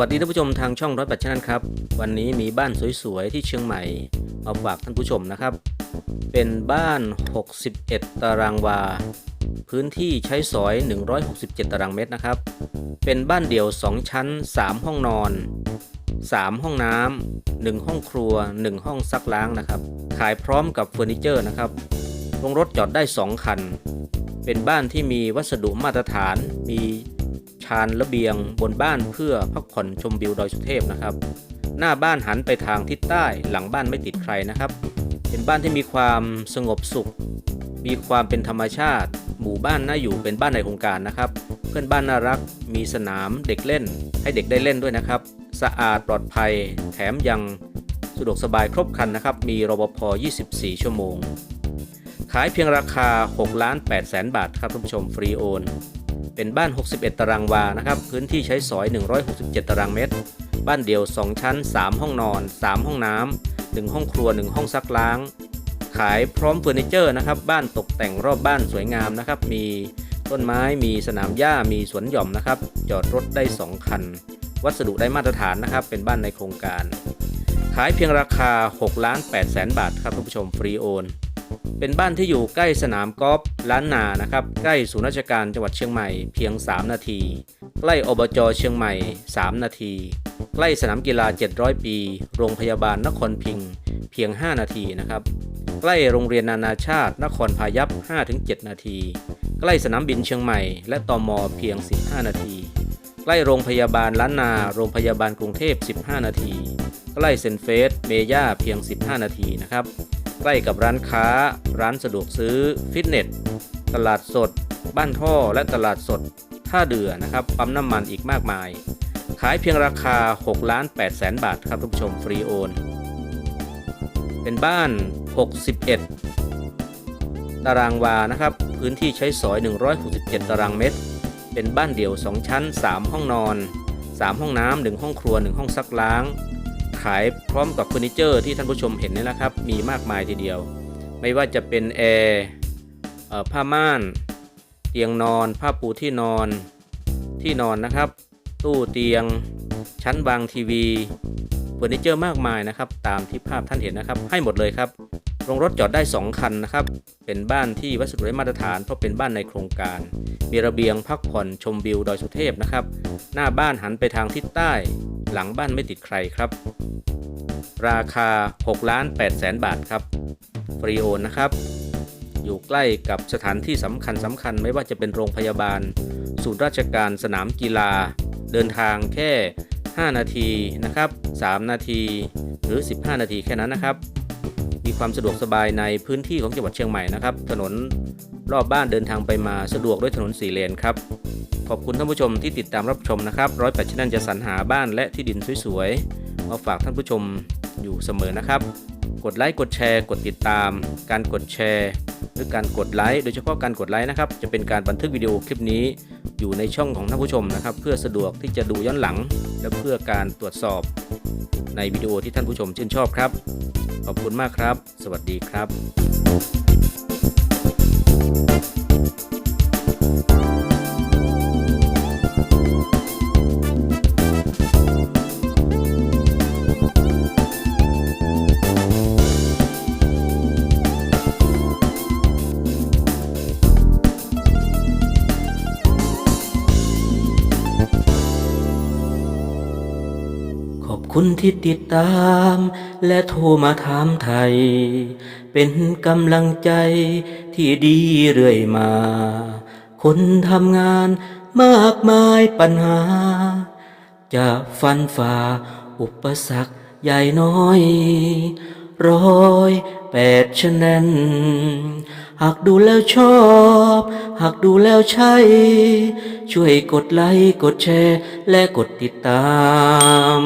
วัสดีท่านผู้ชมทางช่องร้อยปัจจันครับ วันนี้มีบ้านสวยๆที่เชียงใหม่มาฝากท่านผู้ชมนะครับ เป็นบ้าน 61 ตารางวา พื้นที่ใช้สอย 167 ตารางเมตรนะครับ เป็นบ้านเดี่ยว 2 ชั้น 3 ห้องนอน 3 ห้องน้ำ1ห้องครัว 1 ห้องซักล้างนะครับ ขายพร้อมกับเฟอร์นิเจอร์นะครับโรงรถจอดได้ 2 คัน เป็นบ้านที่มีวัสดุมาตรฐานมี ชานระเบียงบนบ้านเพื่อพักผ่อนชมวิวดอยสุเทพนะครับ หน้าบ้านหันไปทางทิศใต้หลังบ้านไม่ติดใครนะครับ เป็นบ้านที่มีความสงบสุข มีความเป็นธรรมชาติ หมู่บ้านน่าอยู่เป็นบ้านในโครงการนะครับ เพื่อนบ้านน่ารัก มีสนามเด็กเล่น ให้เด็กได้เล่นด้วยนะครับ สะอาดปลอดภัย แถมยังสะดวกสบายครบครันนะครับ มีรปภ 24 ชั่วโมง ขายเพียงราคา6ล้าน8แสนบาทครับท่านผู้ชมฟรีโอน เป็นบ้าน 61 ตารางวานะครับ พื้นที่ใช้สอย 167 ตารางเมตร บ้านเดี่ยว 2 ชั้น 3 ห้องนอน 3 ห้องน้ำ 1 ห้องครัว 1 ห้องซักล้าง ขายพร้อมเฟอร์นิเจอร์นะครับ บ้านตกแต่งรอบบ้านสวยงามนะครับ มีต้นไม้ มีสนามหญ้า มีสวนหย่อมนะครับ จอดรถได้ 2 คัน วัสดุได้มาตรฐานนะครับ เป็นบ้านในโครงการ ขายเพียงราคา 6 ล้าน8แสนบาทครับท่านผู้ชมฟรีโอน เป็นบ้านที่อยู่ใกล้สนามกอล์ฟล้านนานะครับ ใกล้ศูนย์ราชการจังหวัดเชียงใหม่เพียง 3 นาที ใกล้อบจเชียงใหม่ 3 นาที ใกล้สนามกีฬา 700 ปี โรงพยาบาลนครพิงเพียง 5 นาทีนะครับ ใกล้โรงเรียนนานาชาติ นครพายัพ 5-7 นาที ใกล้สนามบินเชียงใหม่ และตอมอเพียง 15 นาที ใกล้โรงพยาบาลล้านนา โรงพยาบาลกรุงเทพ 15 นาที ใกล้เซนเฟสเมย่าเพียง 15 นาทีนะครับ ใกล้กับร้านค้า ร้านสะดวกซื้อ ฟิตเนส ตลาดสด บ้านท่อและตลาดสด ท่าเดือนะครับ ปั๊มน้ำมันอีกมากมาย ขายเพียงราคา6ล้าน8แสนบาทครับท่านผู้ชมฟรีโอน เป็นบ้าน 61 ตารางวานะครับ พื้นที่ใช้สอย 167 ตารางเมตร เป็นบ้านเดี่ยว 2 ชั้น 3 ห้องนอน 3 ห้องน้ำ 1 ห้องครัว 1 ห้องซักล้าง ขายพร้อมกับเฟอร์นิเจอร์ที่ท่านผู้ชมเห็นนี่นะครับ มีมากมายทีเดียว ไม่ว่าจะเป็นแอร์ผ้าม่าน เตียงนอน ผ้าปูที่นอนที่นอนนะครับ ตู้เตียง ชั้นวางทีวีเฟอร์นิเจอร์มากมายนะครับ ตามที่ภาพท่านเห็นนะครับ ให้หมดเลยครับโรงรถจอดได้ 2 คันนะครับ เป็นบ้านที่วัสดุได้มาตรฐานเพราะเป็นบ้านในโครงการ มีระเบียงพักผ่อนชมวิวดอยสุเทพนะครับ หน้าบ้านหันไปทางทิศใต้ หลังบ้านไม่ติดใครครับ ราคา6ล้าน8แสนบาทครับ ฟรีโอนนะครับ อยู่ใกล้กับสถานที่สำคัญสำคัญไม่ว่าจะเป็นโรงพยาบาล ศูนย์ราชการสนามกีฬา เดินทางแค่ 5 นาทีนะครับ 3 นาทีหรือ 15 นาทีแค่นั้นนะครับ มีความสะดวกสบายในพื้นที่ของจังหวัดเชียงใหม่นะครับ ถนนรอบบ้านเดินทางไปมาสะดวกด้วยถนนสี่เลนครับ ขอบคุณท่านผู้ชมที่ติดตามรับชมนะครับร้อยแปดชแนจะสรรหาบ้านและที่ดินสวยๆมาฝากท่านผู้ชมอยู่เสมอนะครับ กดไลค์กดแชร์ กดติดตาม การกดแชร์ หรือการกดไลค์โดยเฉพาะการกดไลค์นะครับ จะเป็นการบันทึกวิดีโอคลิปนี้ อยู่ในช่องของท่านผู้ชมนะครับ เพื่อสะดวกที่จะดูย้อนหลัง และเพื่อการตรวจสอบ ในวิดีโอที่ท่านผู้ชมชื่นชอบครับ ขอบคุณมากครับ สวัสดีครับ ขอบคุณที่ติดตาม และโทรมาถามไทย เป็นกำลังใจที่ดีเรื่อยมา คนทำงานมากมายปัญหา จะฟันฝ่าอุปสรรคใหญ่น้อย ร้อยแปดชนแนนหากดูแล้วชอบ หากดูแล้วใช่ ช่วยกดไลค์ กดแชร์ และกดติดตาม